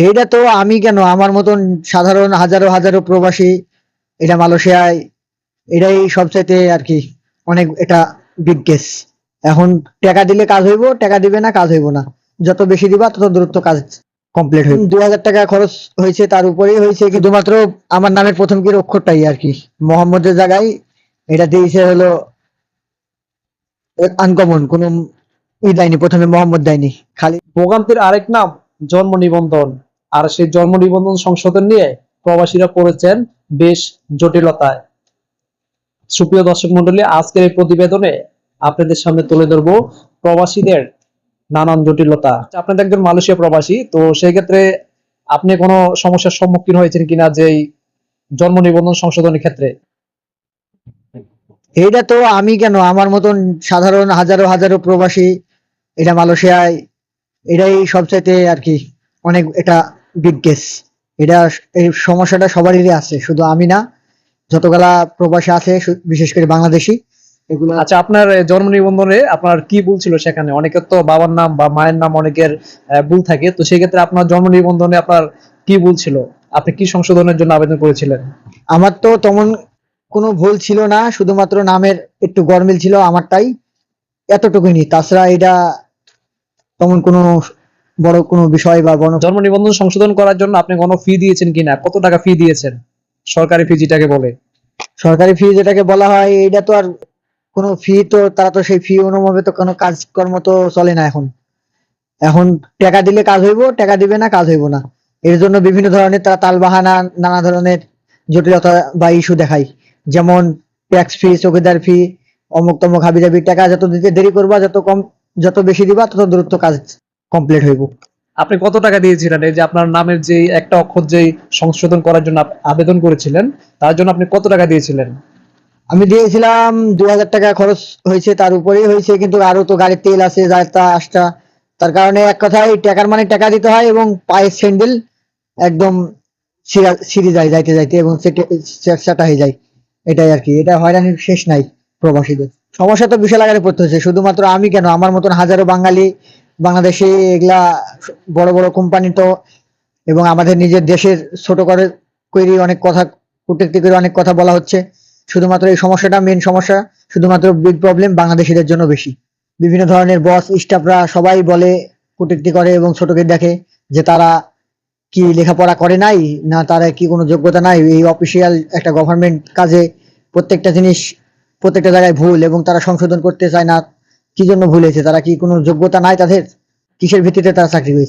এইটা তো আমি কেন? আমার মতন সাধারণ হাজারো হাজারো প্রবাসী এটা মালয়েশিয়ায় এটাই সবচাইতে আর কি অনেক এটা বিগ কেস এখন টাকা দিলে কাজ হইব টাকা দিবে না কাজ হইব না। যত বেশি দিবা তত দ্রুত কাজ কমপ্লিট হইব। দুই হাজার টাকা খরচ হয়েছে তার উপরেই হয়েছে শুধুমাত্র আমার নামের প্রথম কি অক্ষরটাই আর কি? মোহাম্মদের জায়গায় এটা দিয়েছে হলো আনকমন কোন ই দেয়নি প্রথমে মোহাম্মদ দেয়নি খালি ভোগান্তির আরেক নাম জন্ম নিবন্ধন। আর সেই জন্ম নিবন্ধন সংশোধন নিয়ে প্রবাসীরা পড়েছেন বেশ জটিলতায়। সুপ্রিয় দর্শক মন্ডলী আজকের এই প্রতিবেদনে আপনাদের সামনে তুলে ধরবো প্রবাসীদের নানান জটিলতা। আপনাদের একজন মালয়েশিয়া প্রবাসী, তো সেই ক্ষেত্রে আপনি কোনো সমস্যার সম্মুখীন হয়েছেন কিনা যে জন্ম নিবন্ধন সংশোধনের ক্ষেত্রে? এইটা তো আমি কেন? আমার মতন সাধারণ হাজারো হাজারো প্রবাসী এটা মালয়েশিয়ায়, এটাই সবচাইতে আর কি অনেক এটা বিগ কেস এটা এই সমস্যাটা সবারই আছে শুধু আমি না যতগুলা প্রবাসী আছে বিশেষ করে বাংলাদেশি এগুলো আচ্ছা আপনার জন্ম নিবন্ধনে আপনার কি ভুল ছিল সেখানে? অনেকের তো বাবার নাম বা মায়ের নাম অনেকের ভুল থাকে তো সেই ক্ষেত্রে আপনার জন্ম নিবন্ধনে আপনার কি ভুল ছিল? আপনি কি সংশোধনের জন্য আবেদন করেছিলেন? আমার তো তেমন কোনো ভুল ছিল না শুধুমাত্র নামের একটু গরমিল ছিল আমারটাই এতটুকুনি তাছাড়া এটা তেমন কোনো বড় কোনো বিষয় বা বড় জন্ম নিবন্ধন সংশোধন করার জন্য আপনি কোনো ফি দিয়েছেন কিনা? কত টাকা ফি দিয়েছেন? সরকারি ফি যেটাকে বলে। সরকারি ফি যেটাকে বলা হয় এটা তো আর কোনো ফি তো তারা তো সেই ফি অনুমবে তো কোনো কাজকর্ম তো চলে না এখন। এখন টাকা দিলে কাজ হইব টাকা দিবে না কাজ হইব না। এর জন্য বিভিন্ন ধরনের তারা তালবাহানা নানা ধরনের জটিলতা বা ইস্যু দেখায়। যেমন ট্যাক্স ফি চৌকিদার ফি অমুক তমুক হাবি জাবি টাকা যত দিতে দেরি করবা যত কম যত বেশি দিবা তত দ্রুত কাজ কমপ্লিট হইব। আপনি কত টাকা দিয়েছিলেন? এই যে আপনার নামের যে একটা অক্ষর যে সংশোধন করার জন্য আবেদন করেছিলেন তার জন্য আপনি কত টাকা দিয়েছিলেন? আমি দিয়েছিলাম দু হাজার টাকা খরচ হয়েছে তার উপরেই হয়েছে কিন্তু আরও তো গাড়ির তেল আছে যাতা আসটা। তার কারণে এক কথায় টাকার মানে টাকা দিতে হয় এবং পায়ের স্যান্ডেল একদম ছিঁড়ে যায় যাইতে যাইতে এবং চেকচাটা হয়ে যায়। এটাই আর কি। এটা হয়রানির শেষ নাই প্রবাসীদের। সমস্যা তো বিশাল আকারে পড়তে হচ্ছে শুধুমাত্র আমি কেন? আমার মতন হাজারো বাঙালি বাংলাদেশে এগুলা বড় বড় কোম্পানি তো এবং আমাদের নিজের দেশের ছোট করে করি অনেক কথা, কূটনীতি করে অনেক কথা বলা হচ্ছে। শুধুমাত্র এই সমস্যাটা মেন সমস্যা, শুধুমাত্র বিগ প্রবলেম বাংলাদেশিদের জন্য বেশি। বিভিন্ন ধরনের বস স্টাফরা সবাই বলে কটূক্তি করে এবং ছোটকে দেখে যে তারা কি লেখাপড়া করে নাই, না তারা কি কোনো যোগ্যতা নাই। এই অফিসিয়াল একটা গভর্নমেন্ট কাজে প্রত্যেকটা জিনিস প্রত্যেকটা জায়গায় ভুল এবং তারা সংশোধন করতে চায় না। কি জন্য ভুল হয়েছে? তারা কি কোনো যোগ্যতা নাই তাদের? কিসের ভিত্তিতে তারা চাকরি হয়েছে